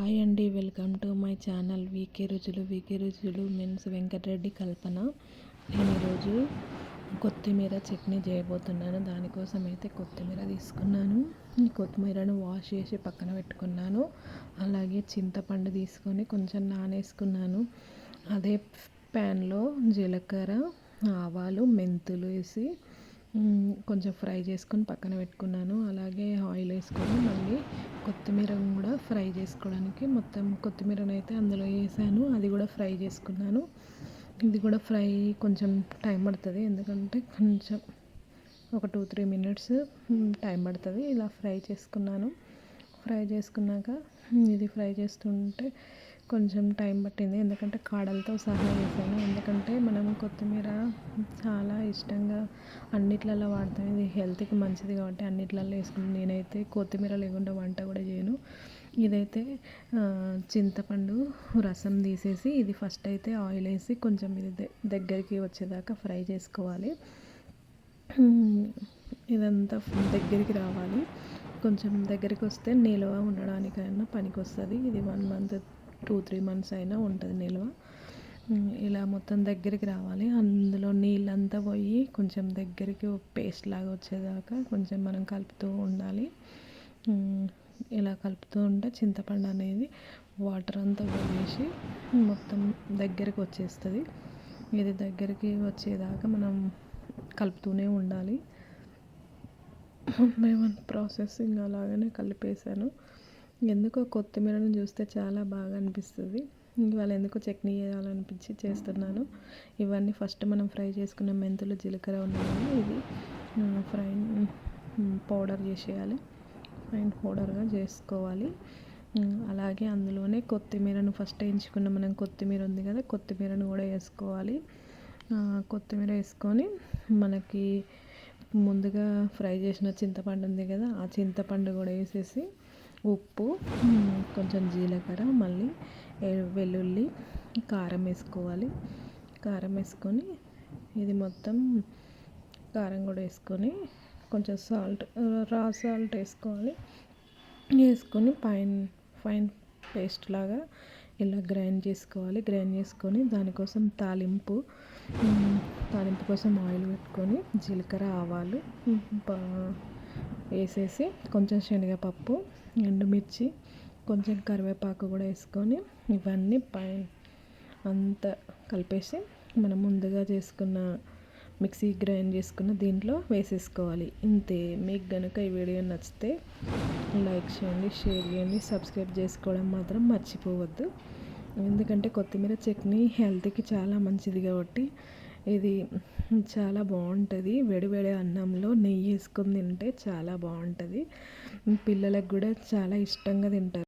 Hi అండి welcome to my channel VK రుచులు VK రుచులు మీన్స్ వెంకటరెడ్డి కల్పన. నేను ఈరోజు కొత్తిమీర చట్నీ చేయబోతున్నాను. దానికోసం అయితే కొత్తిమీర తీసుకున్నాను. ఈ కొత్తిమీరను వాష్ చేసి పక్కన పెట్టుకున్నాను. అలాగే చింతపండు తీసుకొని కొంచెం నానేసుకున్నాను. అదే ప్యాన్లో జీలకర్ర ఆవాలు మెంతులు వేసి కొంచెం ఫ్రై చేసుకొని పక్కన పెట్టుకున్నాను. అలాగే ఆయిల్ వేసుకొని మళ్ళీ కొత్తిమీర కూడా ఫ్రై చేసుకోవడానికి మొత్తం కొత్తిమీరను అయితే అందులో వేసాను. అది కూడా ఫ్రై చేసుకున్నాను. ఇది కూడా ఫ్రై కొంచెం టైం పడుతుంది. ఎందుకంటే కొంచెం ఒక టూ త్రీ మినిట్స్ టైం పడుతుంది. ఇలా ఫ్రై చేసుకున్నాను. ఫ్రై చేసుకున్నాక ఇది ఫ్రై చేస్తుంటే కొంచెం టైం పట్టింది. ఎందుకంటే కాడలతో సహా వేసాను. ఎందుకంటే మనం కొత్తిమీర చాలా ఇష్టంగా అన్నిట్లలో వాడతాం. ఇది హెల్త్కి మంచిది కాబట్టి అన్నిట్లలో వేసుకుని నేనైతే కొత్తిమీర లేకుండా వంట కూడా చేయను. ఇదైతే చింతపండు రసం తీసేసి ఇది ఫస్ట్ అయితే ఆయిల్ వేసి కొంచెం ఇది దగ్గరికి వచ్చేదాకా ఫ్రై చేసుకోవాలి. ఇదంతా దగ్గరికి రావాలి. కొంచెం దగ్గరికి వస్తే నిలువ ఉండడానికైనా పనికి వస్తుంది ఇది one month two three months అయినా ఉంటుంది నిల్వ. ఇలా మొత్తం దగ్గరికి రావాలి. అందులో నీళ్ళంతా పోయి కొంచెం దగ్గరికి పేస్ట్ లాగా వచ్చేదాకా కొంచెం మనం కలుపుతూ ఉండాలి. ఇలా కలుపుతూ ఉంటే చింతపండు అనేది వాటర్ అంతా పోయేసి మొత్తం దగ్గరికి వచ్చేస్తుంది. ఇది దగ్గరికి వచ్చేదాకా మనం కలుపుతూనే ఉండాలి. మేము ప్రాసెసింగ్ అలాగనే కలిపేసాను ఎందుకో కొత్తిమీరను చూస్తే చాలా బాగా అనిపిస్తుంది. ఇవాళ ఎందుకో చట్నీ చేయాలనిపించి చేస్తున్నాను. ఇవన్నీ ఫస్ట్ మనం ఫ్రై చేసుకున్న మెంతులు జీలకర్ర ఉన్నాయి ఇది ఫ్రై పౌడర్ చేసేయాలి. ఫైన్ పౌడర్గా చేసుకోవాలి. అలాగే అందులోనే కొత్తిమీరను ఫస్ట్ వేయించుకున్న మనం కొత్తిమీర ఉంది కదా కొత్తిమీరను కూడా వేసుకోవాలి. కొత్తిమీర వేసుకొని మనకి ముందుగా ఫ్రై చేసిన చింతపండు ఉంది కదా ఆ చింతపండు కూడా వేసేసి ఉప్పు కొంచెం జీలకర్ర మళ్ళీ వెల్లుల్లి కారం వేసుకోవాలి. కారం వేసుకొని ఇది మొత్తం కారం కూడా వేసుకొని కొంచెం సాల్ట్ రా సాల్ట్ వేసుకోవాలి. వేసుకొని ఫైన్ ఫైన్ పేస్ట్ లాగా ఇలా గ్రైండ్ చేసుకోవాలి. గ్రైండ్ చేసుకొని దానికోసం తాలింపు తాలింపు కోసం ఆయిల్ పెట్టుకొని జీలకర్ర ఆవాలు వేసేసి కొంచెం శనగపప్పు ఎండుమిర్చి కొంచెం కరివేపాకు కూడా వేసుకొని ఇవన్నీ పైన అంతా కలిపేసి మనం ముందుగా చేసుకున్న మిక్సీ గ్రైండ్ చేసుకున్న దీంట్లో వేసేసుకోవాలి. ఇంతే. మీకు కనుక ఈ వీడియో నచ్చితే లైక్ చేయండి షేర్ చేయండి సబ్స్క్రైబ్ చేసుకోవడం మాత్రం మర్చిపోవద్దు. ఎందుకంటే కొత్తిమీర చట్నీ హెల్త్కి చాలా మంచిది కాబట్టి ఇది చాలా బాగుంటుంది. వేడి వేడి అన్నంలో నెయ్యి వేసుకొని తింటే చాలా బాగుంటుంది. పిల్లలకు కూడా చాలా ఇష్టంగా తింటారు.